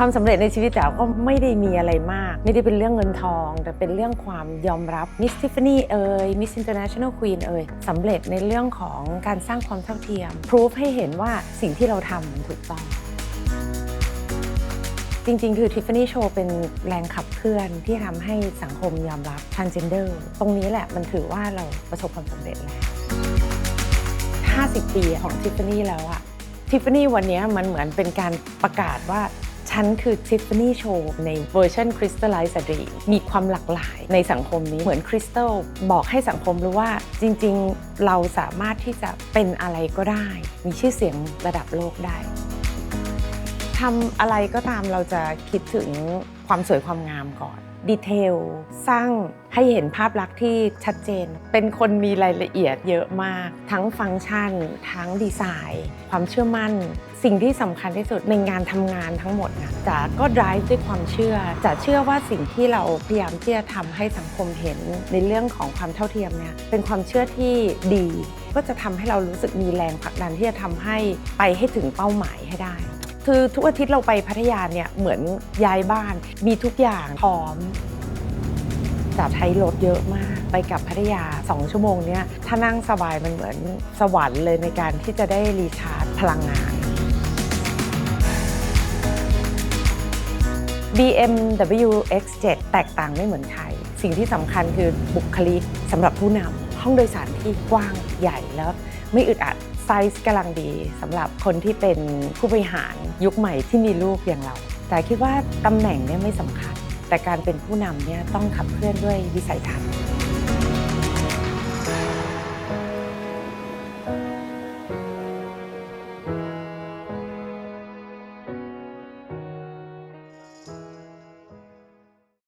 ความสำเร็จในชีวิตแต่ก็ไม่ได้มีอะไรมาก ไม่ได้เป็นเรื่องเงินทอง แต่เป็นเรื่องความยอมรับมิสทิฟฟานี่เอ่ยมิสอินเตอร์เนชั่นแนลควีนเอ่ยสำเร็จในเรื่องของการสร้างความเท่าเทียมพิสูจให้เห็นว่าสิ่งที่เราทำมันถูกต้องจริงๆ คือ Tiffany Show เป็นแรงขับเคลื่อนที่ทำให้สังคมยอมรับ transgender ตรงนี้แหละมันถือว่าเราประสบความสำเร็จแล้ว 50 ปีของ Tiffany แล้วอะ Tiffany วันนี้มันเหมือนเป็นการประกาศว่า ฉันคือชิฟฟานี่โชว์ในเวอร์ชันคริสตัลไลซ์ดรีมีความหลากหลายในสังคมนี้เหมือนคริสตัลบอกให้สังคมรู้ว่าจริง ๆ เราสามารถที่จะเป็นอะไรก็ได้ มีชื่อเสียงระดับโลกได้ ทำอะไรก็ตามเราจะคิดถึงความสวยความงามก่อน ดีเทล สร้างให้เห็นภาพลักษณ์ที่ชัดเจน เป็นคนมีรายละเอียดเยอะมาก ทั้งฟังก์ชัน ทั้งดีไซน์ ความเชื่อมั่น สิ่งที่สำคัญที่สุดในงานทำงานทั้งหมดนะจ๋าก็ drive ด้วยความเชื่อจ๋าเชื่อว่าสิ่งที่เราพยายามที่จะทำให้สังคมเห็นในเรื่องของความเท่าเทียมเนี่ยเป็นความเชื่อที่ดี ก็จะทำให้เรารู้สึกมีแรงผลักดันที่จะทำให้ไปให้ถึงเป้าหมายให้ได้ คือทุกอาทิตย์เราไปพัทยาเนี่ยเหมือนย้ายบ้าน มีทุกอย่างพร้อมจะใช้รถเยอะมาก ไปกับพัทยา 2 ชั่วโมงเนี่ยถ้านั่งสบายมันเหมือนสวรรค์เลยในการที่จะได้รีชาร์จพลังงาน BMW X7 แตกต่างไม่เหมือนใคร สิ่งที่สำคัญคือบุคลิกสำหรับผู้นำห้องโดยสารที่กว้างใหญ่แล้วไม่อึดอัด ไซส์กำลังดีสำหรับคนที่เป็นผู้บริหารยุคใหม่ที่มีลูกอย่างเรา แต่คิดว่าตำแหน่งเนี่ยไม่สำคัญ แต่การเป็นผู้นำเนี่ยต้องขับเคลื่อนด้วยวิสัยทัศน์